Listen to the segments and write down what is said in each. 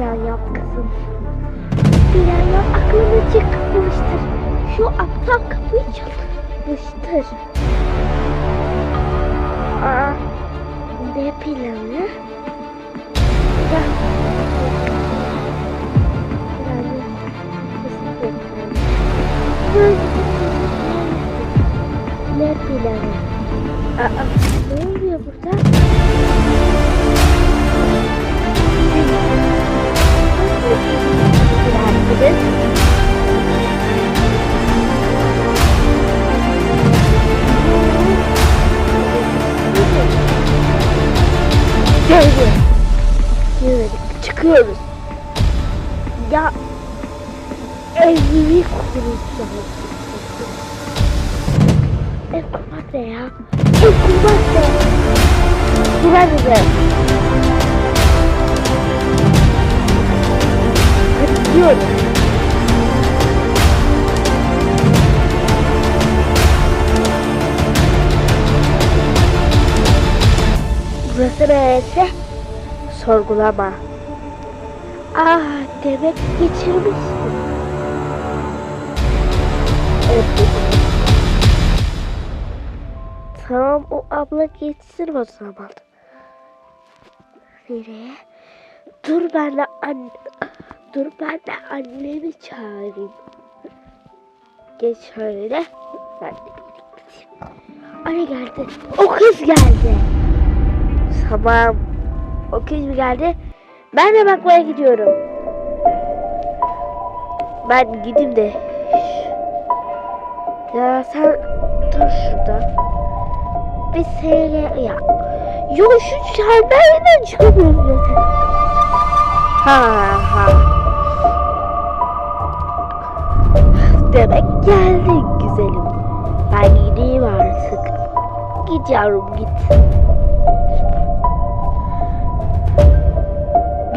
plan yap kızım. Plan yap aklına çıkmıştır. Şu aptal kapıyı çalmıştır. Aa, ne planı? Yok. Ne planı? Aa, ne oluyor burada? Geldi. Yürüdük. Çıkıyoruz. Ya evimi kuracağız. Ev kurmak ne ya? Ev kurmak ne? Güler bize. Hadi gidiyoruz. Neresi? Sorgulama. Ah demek geçirmişsin. Evet. Tamam o abla geçsin o zaman. Nereye? Dur ben de anne... Dur ben de annemi çağırayım. Geç şöyle. Ben de. Anne geldi. O kız geldi. Tamam. O kız mı geldi? Ben de bakmaya gidiyorum. Ben gideyim de. Ya sen dur şurada. Bir seyre ya. Yo şu çemberinden çıkamıyorum zaten. Ha ha. Demek geldin güzelim. Ben gideyim artık. Git yavrum git.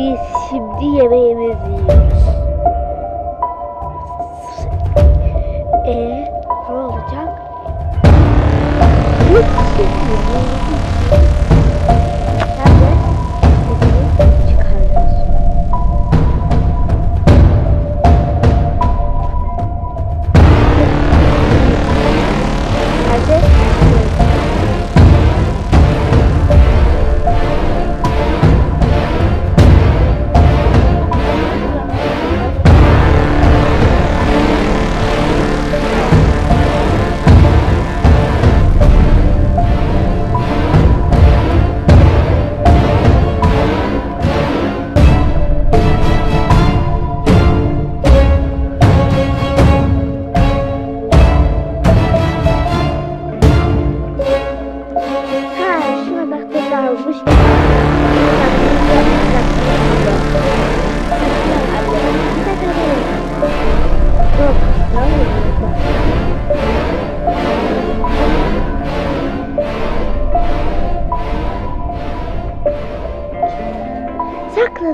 Biz şimdi yemeğimizi yiyoruz. Ee, ne olacak?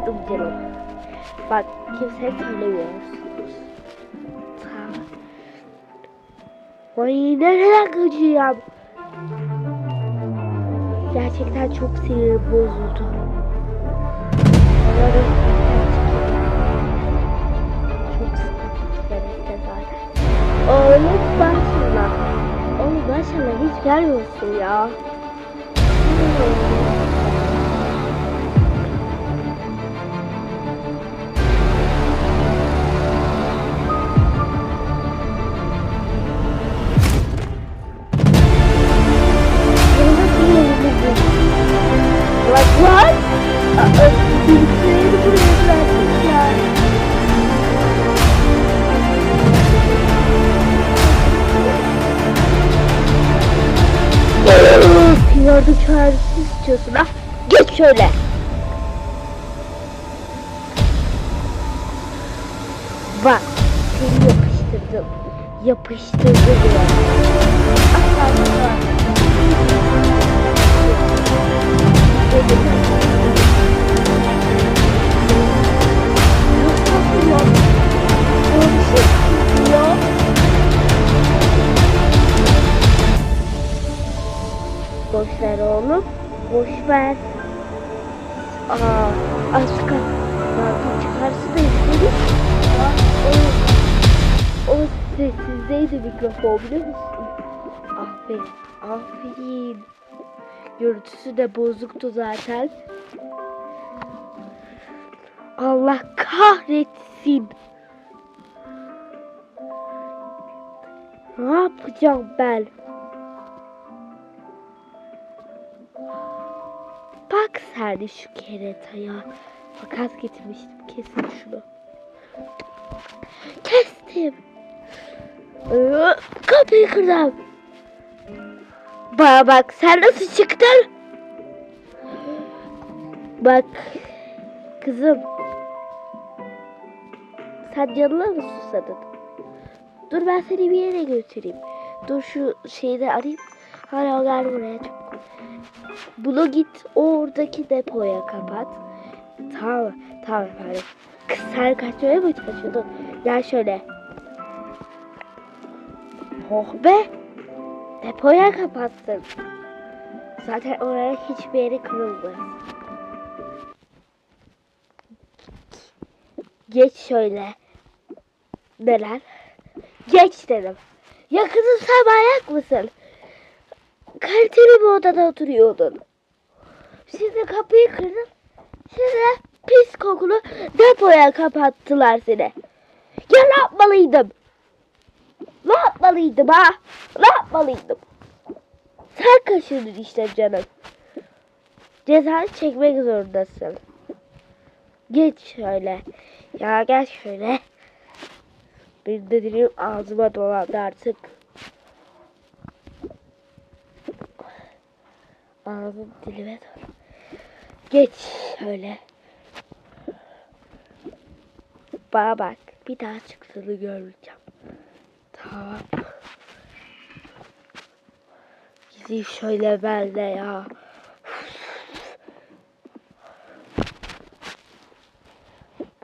Sakladım canım. Bak kimseye söylemiyorsunuz. Tamam. Vay nereden? Gerçekten çok sinirim bozuldu. Çok sinirlenirse zaten. Oğlum başla. Oğlum başla hiç gelmiyorsun ya. Şöyle. Bak seni yapıştırdım. Yapıştırdım ya. Boş ver oğlum. Boş ver. Aa, aşkım. Şarkı çıkarsa da izledik. O, o sessizdeydi mikrofon biliyor musun? Aferin. Aferin. Görüntüsü de bozuktu zaten. Allah kahretsin. Ne yapacağım ben? Sen şu keretaya. Makas getirmiştim. Kesin şunu. Kestim. Ee, Kapıyı kırdım. Bana bak sen nasıl çıktın? Bak kızım. Sen canına mı susadın? Dur ben seni bir yere götüreyim. Dur şu şeyi de arayayım. Hala gel buraya çok. Bunu git oradaki depoya kapat. Tamam tamam efendim. Kız sen kaçmaya mı çalışıyordun? Gel şöyle. Oh be. Depoya kapattın. Zaten oraya hiçbir yeri kırılmaz. Geç şöyle. Neler? Geç dedim. Ya kızım sen manyak mısın? Kaliteli bir odada oturuyordun. Şimdi kapıyı kırdın. Şimdi pis kokulu depoya kapattılar seni. Ya ne yapmalıydım? Ne yapmalıydım ha? Ne yapmalıydım? Sen kaşındın işte canım. Cezanı çekmek zorundasın. Geç şöyle. Ya gel şöyle. Bir de dilim ağzıma dolandı artık. Ağzım dilime doğru. Geç şöyle. Bana bak. Bir daha çıktığını görmeyeceğim. Tamam. Gideyim şöyle ben de ya.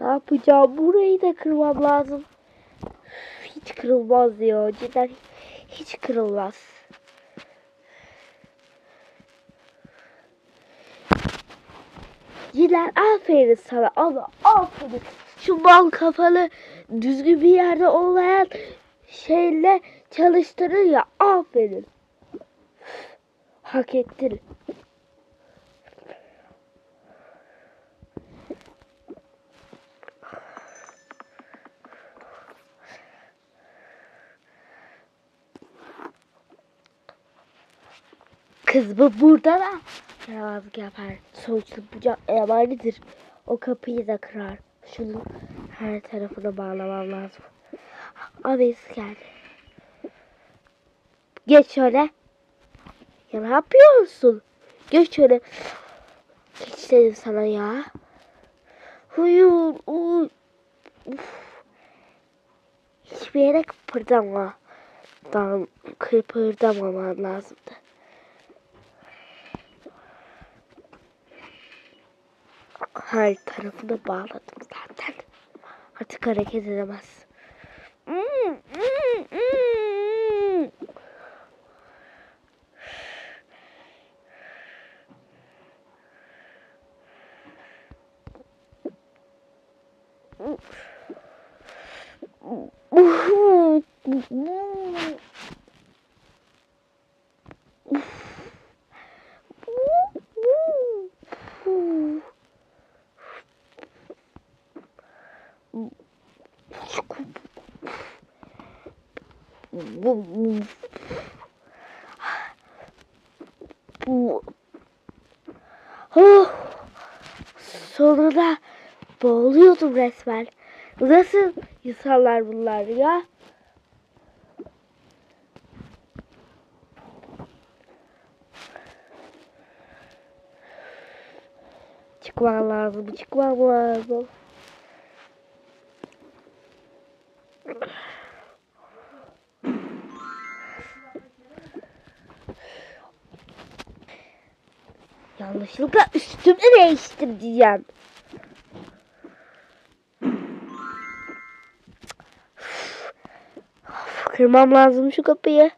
Ne yapacağım? Burayı da kırmam lazım. Hiç kırılmaz ya. Cidden hiç kırılmaz. Cilen aferin sana ama aferin. Şu bal kafalı düzgün bir yerde olmayan şeyle çalıştırır ya aferin. Hak ettin. Kız bu burada da yaramazlık yapar. Sonuçta bu yabanidir. O kapıyı da kırar. Şunu her tarafına bağlamam lazım. Abisi geldi. Geç şöyle. Ya ne yapıyorsun? Geç şöyle. Geç dedim sana ya. Uyur, uy. Uf. Hiçbir yere kıpırdama. Daha kıpırdamaman lazımdı. Her tarafını bağladım zaten. Artık hareket edemez. Hmm, Bu, bu. Oh, sonunda boğuluyordum resmen. Nasıl insanlar bunlar ya? Çıkmam lazım, çıkmam lazım. Yanlışlıkla üstümü değiştireceğim. Kırmam lazım şu kapıyı.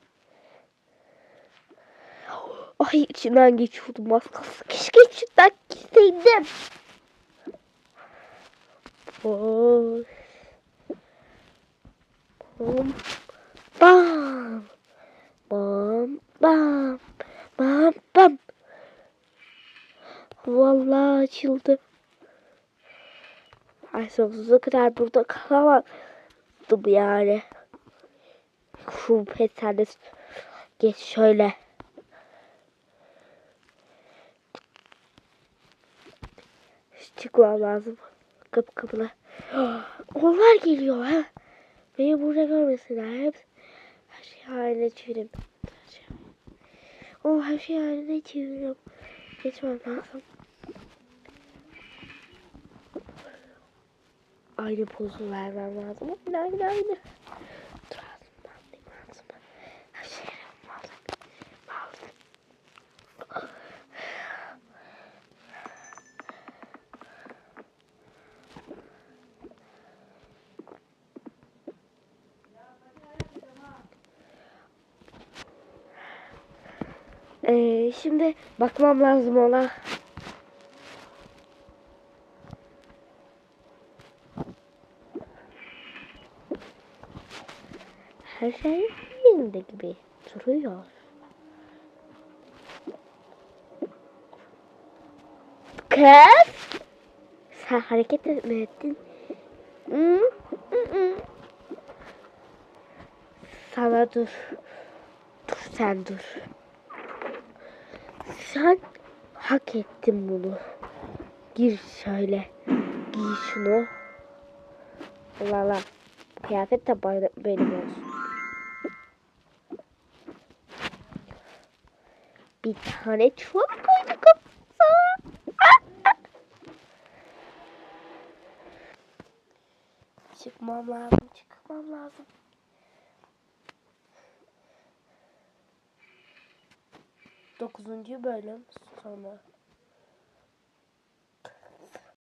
Ay içinden geçiyordum az kalsın. Keşke içinden gitseydim. Boş. Bam. Bam. Bam. Bam. Bam. Vallahi açıldı. Ay sonsuza kadar burada kalamazdım yani. Şu pesende geç şöyle. Çıkmam lazım. Kapı kapıla. Onlar geliyor ha. Beni burada görmesinler. Hep her şey haline çevirim. Her şey. Oh her şey haline çeviriyorum. Geçmem lazım. Aynı pozu vermem lazım. Aynı aynı aynı. Dur ağzımdan alayım ağzıma. Her şey lazım. Lazım. Ee, şimdi bakmam lazım ona. Her şey yerinde gibi duruyor. Kız! Sen hareket ettin? Hı? Hı hı. Sana dur. Dur sen dur. Sen hak ettin bunu. Gir şöyle. Giy şunu. Allah Allah. Kıyafet de benim olsun. Bir tane çuval koyduk sana. Çıkmam lazım, çıkmam lazım. Dokuzuncu bölüm sonra.